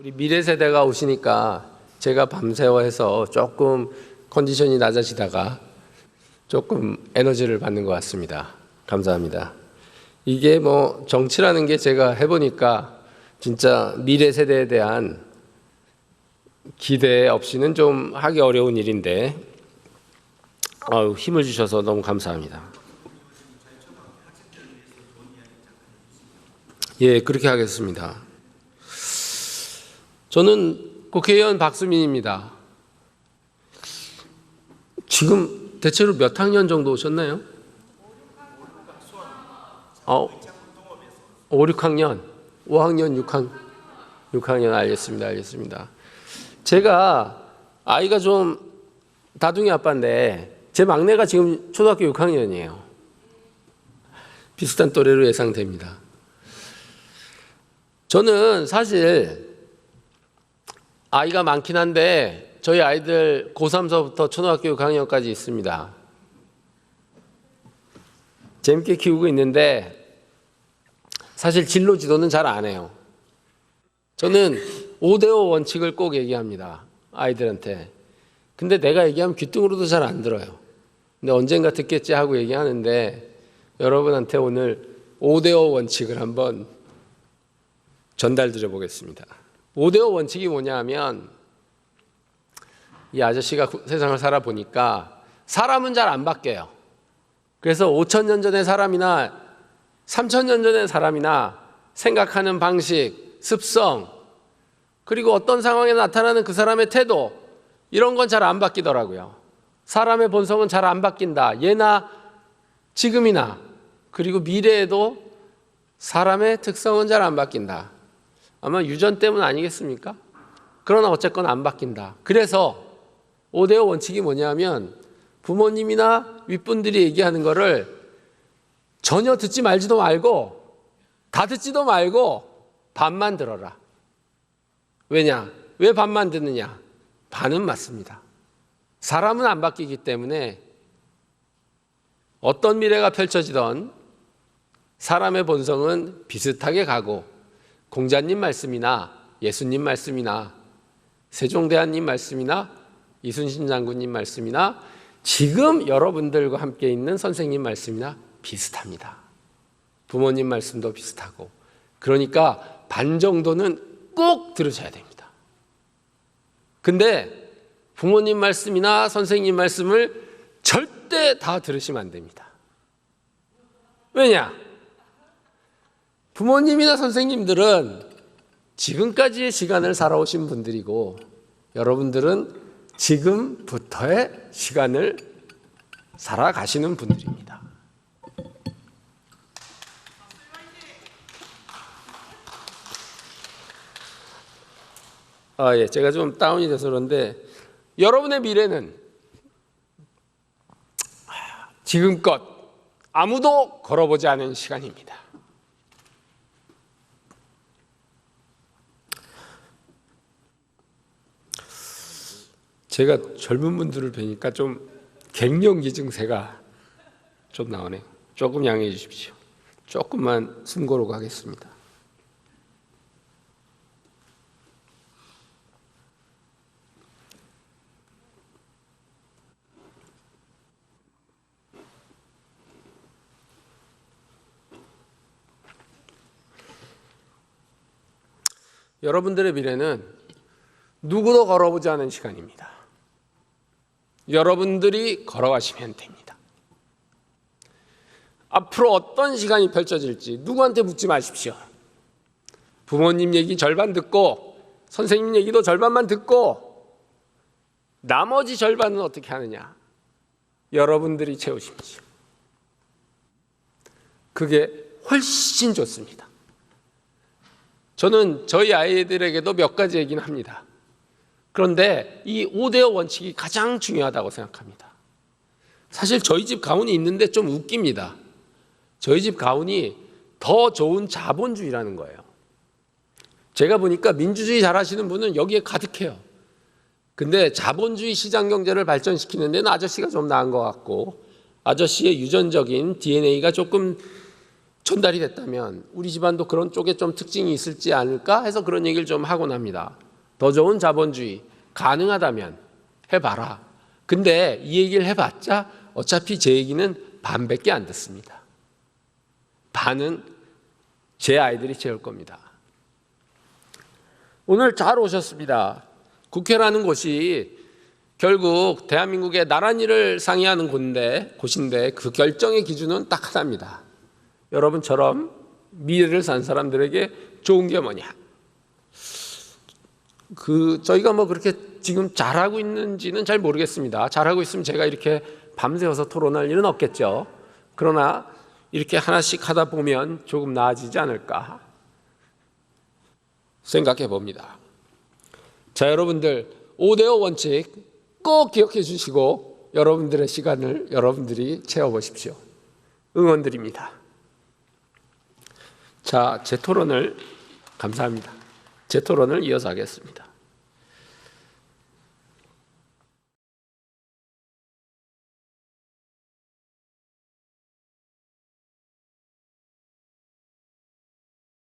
우리 미래 세대가 오시니까 제가 밤새워 해서 조금 컨디션이 낮아지다가 조금 에너지를 받는 것 같습니다. 감사합니다. 이게 뭐 정치라는 게 제가 해보니까 진짜 미래 세대에 대한 기대 없이는 좀 하기 어려운 일인데 아유, 힘을 주셔서 너무 감사합니다. 예, 그렇게 하겠습니다. 저는 국회의원 박수민입니다. 지금 대체로 몇 학년 정도 오셨나요? 어, 5, 6학년, 5학년, 6학년, 6학년 알겠습니다. 알겠습니다. 제가 아이가 좀 다둥이 아빠인데 제 막내가 지금 초등학교 6학년이에요. 비슷한 또래로 예상됩니다. 저는 사실 아이가 많긴 한데 저희 아이들 고3서부터 초등학교 6학년까지 있습니다. 재밌게 키우고 있는데 사실 진로 지도는 잘 안 해요. 저는 5대5 원칙을 꼭 얘기합니다. 아이들한테. 근데 내가 얘기하면 귀뚱으로도 잘 안 들어요. 근데 언젠가 듣겠지 하고 얘기하는데 여러분한테 오늘 5대5 원칙을 한번 전달 드려 보겠습니다. 5대5 원칙이 뭐냐 하면 이 아저씨가 구- 세상을 살아보니까 사람은 잘 안 바뀌어요. 그래서 5천 년 전의 사람이나 3천 년 전의 사람이나 생각하는 방식, 습성, 그리고 어떤 상황에 나타나는 그 사람의 태도 이런 건 잘 안 바뀌더라고요. 사람의 본성은 잘 안 바뀐다. 예나 지금이나 그리고 미래에도 사람의 특성은 잘 안 바뀐다. 아마 유전 때문 아니겠습니까? 그러나 어쨌건 안 바뀐다. 그래서 5대5 원칙이 뭐냐면 부모님이나 윗분들이 얘기하는 거를 전혀 듣지 말지도 말고 다 듣지도 말고 반만 들어라. 왜냐? 왜 반만 듣느냐? 반은 맞습니다. 사람은 안 바뀌기 때문에 어떤 미래가 펼쳐지던 사람의 본성은 비슷하게 가고 공자님 말씀이나 예수님 말씀이나 세종대왕님 말씀이나 이순신 장군님 말씀이나 지금 여러분들과 함께 있는 선생님 말씀이나 비슷합니다. 부모님 말씀도 비슷하고 그러니까 반 정도는 꼭 들으셔야 됩니다. 근데 부모님 말씀이나 선생님 말씀을 절대 다 들으시면 안 됩니다. 왜냐? 부모님이나 선생님들은 지금까지의 시간을 살아오신 분들이고 여러분들은 지금부터의 시간을 살아가시는 분들입니다. 아, 예. 제가 좀 다운이 돼서 그런데 여러분의 미래는 지금껏 아무도 걸어보지 않은 시간입니다. 제가 젊은 분들을 뵈니까 좀 갱년기 증세가 좀 나오네요. 조금 양해해 주십시오. 조금만 숨 고르고 하겠습니다. 여러분들의 미래는 누구도 걸어보지 않은 시간입니다. 여러분들이 걸어가시면 됩니다. 앞으로 어떤 시간이 펼쳐질지 누구한테 묻지 마십시오. 부모님 얘기 절반 듣고 선생님 얘기도 절반만 듣고 나머지 절반은 어떻게 하느냐? 여러분들이 채우십시오. 그게 훨씬 좋습니다. 저는 저희 아이들에게도 몇 가지 얘기는 합니다. 그런데 이 5대5 원칙이 가장 중요하다고 생각합니다. 사실 저희 집 가훈이 있는데 좀 웃깁니다. 저희 집 가훈이 더 좋은 자본주의라는 거예요. 제가 보니까 민주주의 잘하시는 분은 여기에 가득해요. 근데 자본주의 시장 경제를 발전시키는 데는 아저씨가 좀 나은 것 같고 아저씨의 유전적인 DNA가 조금 전달이 됐다면 우리 집안도 그런 쪽에 좀 특징이 있을지 않을까 해서 그런 얘기를 좀 하곤 합니다. 더 좋은 자본주의 가능하다면 해봐라. 근데 이 얘기를 해봤자 어차피 제 얘기는 반밖에 안 듣습니다. 반은 제 아이들이 채울 겁니다. 오늘 잘 오셨습니다. 국회라는 곳이 결국 대한민국의 나란히를 상의하는 곳인데, 곳인데 그 결정의 기준은 딱 하나입니다. 여러분처럼 미래를 산 사람들에게 좋은 게 뭐냐? 그 저희가 뭐 그렇게 지금 잘하고 있는지는 잘 모르겠습니다. 잘하고 있으면 제가 이렇게 밤새워서 토론할 일은 없겠죠. 그러나 이렇게 하나씩 하다 보면 조금 나아지지 않을까 생각해 봅니다. 자, 여러분들 5대5 원칙 꼭 기억해 주시고 여러분들의 시간을 여러분들이 채워 보십시오. 응원드립니다. 자, 제 토론을 감사합니다. 제 토론을 이어서 하겠습니다.